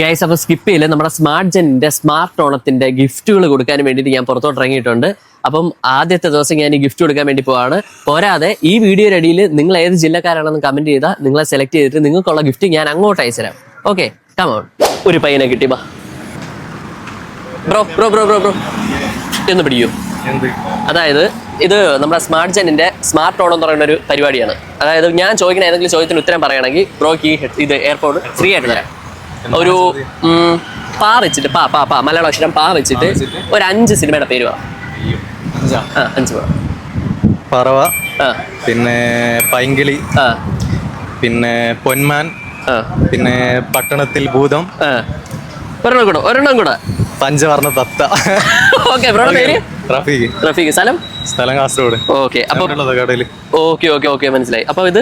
Guys അപ്പോൾ skip ചെയ്യില്ല? നമ്മുടെ സ്മാർട്ട് ജെന്റിന്റെ സ്മാർട്ട് ഓണത്തിന്റെ ഗിഫ്റ്റുകൾ കൊടുക്കാൻ വേണ്ടിയിട്ട് ഞാൻ പുറത്തോട്ട് ഇറങ്ങിയിട്ടുണ്ട്. അപ്പം ആദ്യത്തെ ദിവസം ഞാൻ ഈ ഗിഫ്റ്റ് കൊടുക്കാൻ വേണ്ടി പോവാണ്. പോരാതെ ഈ വീഡിയോ റെഡിയിൽ നിങ്ങൾ ഏത് ജില്ലക്കാരാണെന്ന് കമന്റ് ചെയ്താൽ നിങ്ങളെ സെലക്ട് ചെയ്തിട്ട് നിങ്ങൾക്കുള്ള ഗിഫ്റ്റ് ഞാൻ അങ്ങോട്ട് അയച്ചുതരാം ഓക്കെ കമോൺ ഒരു പയ്യനെ കിട്ടി ബാ bro bro bro bro bro ഒന്ന് പിടിക്കൂ. അതായത് ഇത് നമ്മുടെ സ്മാർട്ട് ജെന്നിന്റെ സ്മാർട്ട് ഓൺ എന്ന് പറയുന്ന ഒരു പരിപാടിയാണ്. അതായത് ഞാൻ ചോദിക്കുന്ന ഏതെങ്കിലും ചോദ്യത്തിന് ഉത്തരം പറയുകയാണെങ്കിൽ ബ്രോക്ക് ഈ ഇത് എയർപോർട്ട് ഫ്രീ ആയിട്ട് തരാം. ഒരു പാ വെച്ചിട്ട് പാ പാ പാ മലയാള അക്ഷരം പാ വെച്ചിട്ട് ഒരു അഞ്ച് സിനിമയുടെ പേര് പറ. ആ അഞ്ച് പറ. പറവ പിന്നെ പൈങ്കിളി പിന്നെ പൊന്മാൻ പിന്നെ പട്ടണത്തിൽ ഭൂതം. ഒരെണ്ണം കൂടെ ഒരെണ്ണം കൂടെ. പഞ്ചവർണ തത്ത. ഓക്കെ ബ്രോയുടെ പേര്? ട്രാഫിക് റഫീഖ്. സ്ഥലം? സ്ഥലം കാസർഗോഡ്. ഓക്കെ അപ്പൊ ഓക്കെ ഓക്കെ ഓക്കെ മനസ്സിലായി. അപ്പൊ ഇത്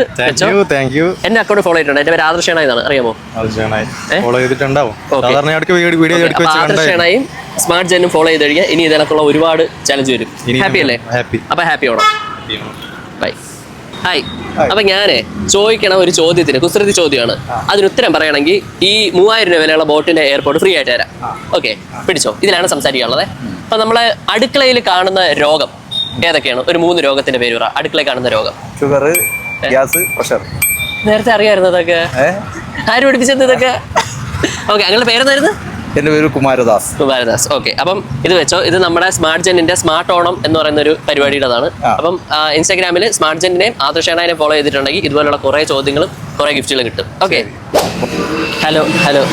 താങ്ക് യു എന്റെ അക്കൗണ്ട് ഫോളോ ചെയ്തിട്ടുണ്ട്. എന്റെ പേര് ആദർശാണ് ഇതാണ് അറിയാമോ? ഫോളോ ചെയ്തിട്ടുണ്ടാവും. വെച്ച് സ്മാർട്ട് ജെനും ഫോളോ ചെയ്ത് കഴിഞ്ഞാൽ ഇനി ഇതിനൊക്കെയുള്ള ഒരുപാട് ചലഞ്ച് വരും. ഹാപ്പി അല്ലേ? ഹാപ്പി അപ്പൊ ഹാപ്പി ആണോ ബൈ ഹായ്. അപ്പൊ ഞാനേ ചോദിക്കണ ഒരു ചോദ്യത്തിന് കുസൃതി ചോദ്യമാണ്. അതിന് ഉത്തരം പറയണമെങ്കിൽ ഈ മൂവായിരം രൂപ വിലയുള്ള ബോട്ടിന്റെ എയർപോർട്ട് ഫ്രീ ആയിട്ട് തരാം. ഓക്കെ പിടിച്ചോ? ഇതിലാണ് സംസാരിക്കാനുള്ളത്. അപ്പൊ നമ്മളെ അടുക്കളയിൽ കാണുന്ന രോഗം ഏതൊക്കെയാണ്? ഒരു മൂന്ന് രോഗത്തിന്റെ പേര് പറ. അടുക്കളയിൽ കാണുന്ന രോഗം. ഷുഗർ ഗ്യാസ് പ്രഷർ നേരത്തെ അറിയായിരുന്നു ഇതൊക്കെ. ആര് പഠിപ്പിച്ചത് ഇതൊക്കെ? ഓക്കെ അങ്ങനെ പേരെന്നായിരുന്നു എന്റെ പേര് കുമാരദാസ്. കുമാരദാസ്. ഓക്കെ. അപ്പം ഇത് വെച്ചോ ഇത് നമ്മുടെ സ്മാർട്ട് ജെന്നിന്റെ സ്മാർട്ട് ഓണം എന്ന് പറയുന്ന ഒരു പരിപാടിയുടേതാണ്. അപ്പം ഇൻസ്റ്റാഗ്രാമിൽ സ്മാർട്ട് ജെന്നിനെയും ആദർശേണാനെ ഫോളോ ചെയ്തിട്ടുണ്ടെങ്കിൽ ഇതുപോലുള്ള കുറേ ചോദ്യങ്ങളും കുറേ ഗിഫ്റ്റുകളും കിട്ടും. ഓക്കെ. Hello hello.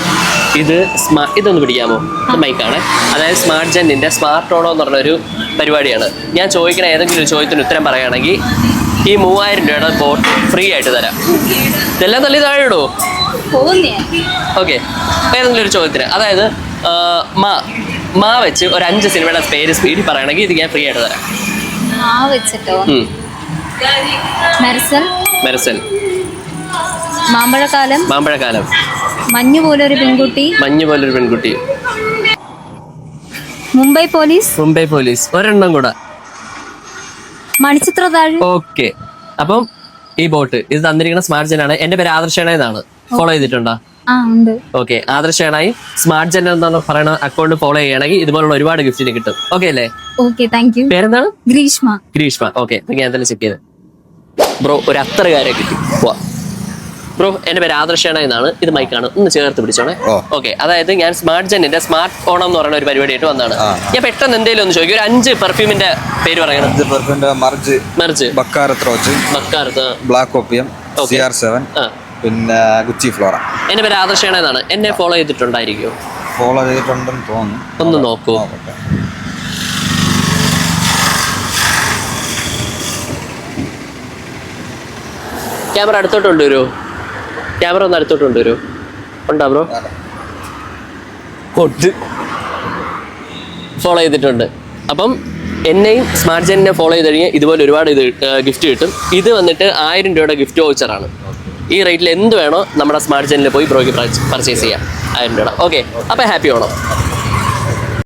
ഇത് സ്മാ ഇതൊന്ന് പിടിക്കാമോ? ഇത് മൈക്കാണ്. അതായത് സ്മാർട്ട് ജെന്നിന്റെ സ്മാർട്ട് ഓണോ എന്ന് പറഞ്ഞൊരു പരിപാടിയാണ്. ഞാൻ ചോദിക്കണ ഏതെങ്കിലും ഒരു ചോദ്യത്തിന് ഉത്തരം പറയുകയാണെങ്കിൽ ഈ മൂവായിരം രൂപയുടെ ബോട്ട് ഫ്രീ ആയിട്ട് തരാം. ഇതെല്ലാം തള്ളി താഴെ ഇടുമോ ഓക്കെ. ഏതെങ്കിലും ഒരു ചോദ്യത്തിന്. അതായത് മാ മാ വെച്ച് ഒരു അഞ്ച് സിനിമയുടെ പേര് സ്പീഡിൽ പറയണമെങ്കിൽ ഇത് ഞാൻ ഫ്രീ ആയിട്ട് തരാം. മാ വെച്ചിട്ടോ. മെർസൽ? മെർസൽ. മാമ്പഴക്കാലം? മാമ്പഴക്കാലം. മഞ്ഞു പോലൊരു പെൺകുട്ടി? മഞ്ഞു പോലൊരു പെൺകുട്ടി. മുംബൈ പോലീസ്? മുംബൈ പോലീസ്. ഒരെണ്ണം കൂടെ. മണിച്ചിത്രതാഴ് ഓക്കെ. അപ്പം ഈ ബോട്ട് ഇത് തന്നിരിക്കുന്ന സ്മാർട്ട് ജനാണ് എന്റെ പേര് ആദർശേണ എന്നാണ്. ഫോളോ ചെയ്തിട്ടുണ്ടോ? ആ ഉണ്ട്. ഓക്കെ ആദർശേണായി സ്മാർട്ട് ജെൻ എന്നാണ് പറയുന്ന അക്കൗണ്ട് ഫോളോ ചെയ്യണമെങ്കിൽ ഇതുപോലുള്ള ഒരുപാട് ഗിഫ്റ്റിന് കിട്ടും. ഓക്കെ അല്ലേ? ഓക്കെ താങ്ക് യു പേരെന്താണ്? ഗ്രീഷ്മ. ഗ്രീഷ്മ. ഓക്കെ ഞാൻ എന്തായാലും ചെക്ക് ചെയ്ത്. ബ്രോ ഒരു അത്രകാരെ കിട്ടി. പോവാ ബ്രോ എന്റെ പേര് ആദർശേണ എന്നാണ്. ഇത് മൈക്കാണ് ഒന്ന് ചേർത്ത് പിടിച്ചോണേ. ഓക്കെ അതായത് ഞാൻ സ്മാർട്ട് ജെന്നിന്റെ സ്മാർട്ട് ഓണം എന്ന് പറയുന്ന ഒരു പരിപാടി ആയിട്ട് വന്നാണ് ഞാൻ പെട്ടെന്ന് എന്തെങ്കിലും ഒന്ന് ചോദിക്കും. ഒരു അഞ്ച് പെർഫ്യൂമിന്റെ പേര് പറയണം. ഇത് മർജ്. Merge. Black opium. C R seven ആ. പിന്നെ ഗുച്ചി ഫ്ലോറ. എന്റെ പേര് ആദർശേണ എന്നാണ്. എന്നെ ഫോളോ ചെയ്തിട്ടുണ്ടായിരിക്കുമോ ഫോളോ ചെയ്തിട്ടുണ്ടെന്ന് തോന്നുന്നു. ഒന്ന് നോക്കൂ. നോക്കട്ടെ. ക്യാമറ അടുത്തോട്ട് കൊണ്ടുവരുമോ ക്യാമറ ഒന്ന് അടുത്തോട്ട് കൊണ്ടുവരുമോ ഉണ്ടോ ബ്രോ? കൊട്ട്. ഫോളോ ചെയ്തിട്ടുണ്ട്. അപ്പം എന്നെയും സ്മാർട്ട് ജെന്നിനെ ഫോളോ ചെയ്ത് കഴിഞ്ഞാൽ ഇതുപോലെ ഒരുപാട് ഇത് ഗിഫ്റ്റ് കിട്ടും. ഇത് വന്നിട്ട് ആയിരം രൂപയുടെ ഗിഫ്റ്റ് വൗച്ചറാണ് ഈ റേറ്റിൽ എന്ത് വേണോ നമ്മുടെ സ്മാർട്ട് ജെന്നിൽ പോയി ബ്രോയ്ക്ക് പർച്ചേസ് ചെയ്യാം. അതിന്റെ ഓക്കെ അപ്പോൾ ഹാപ്പി ആണോ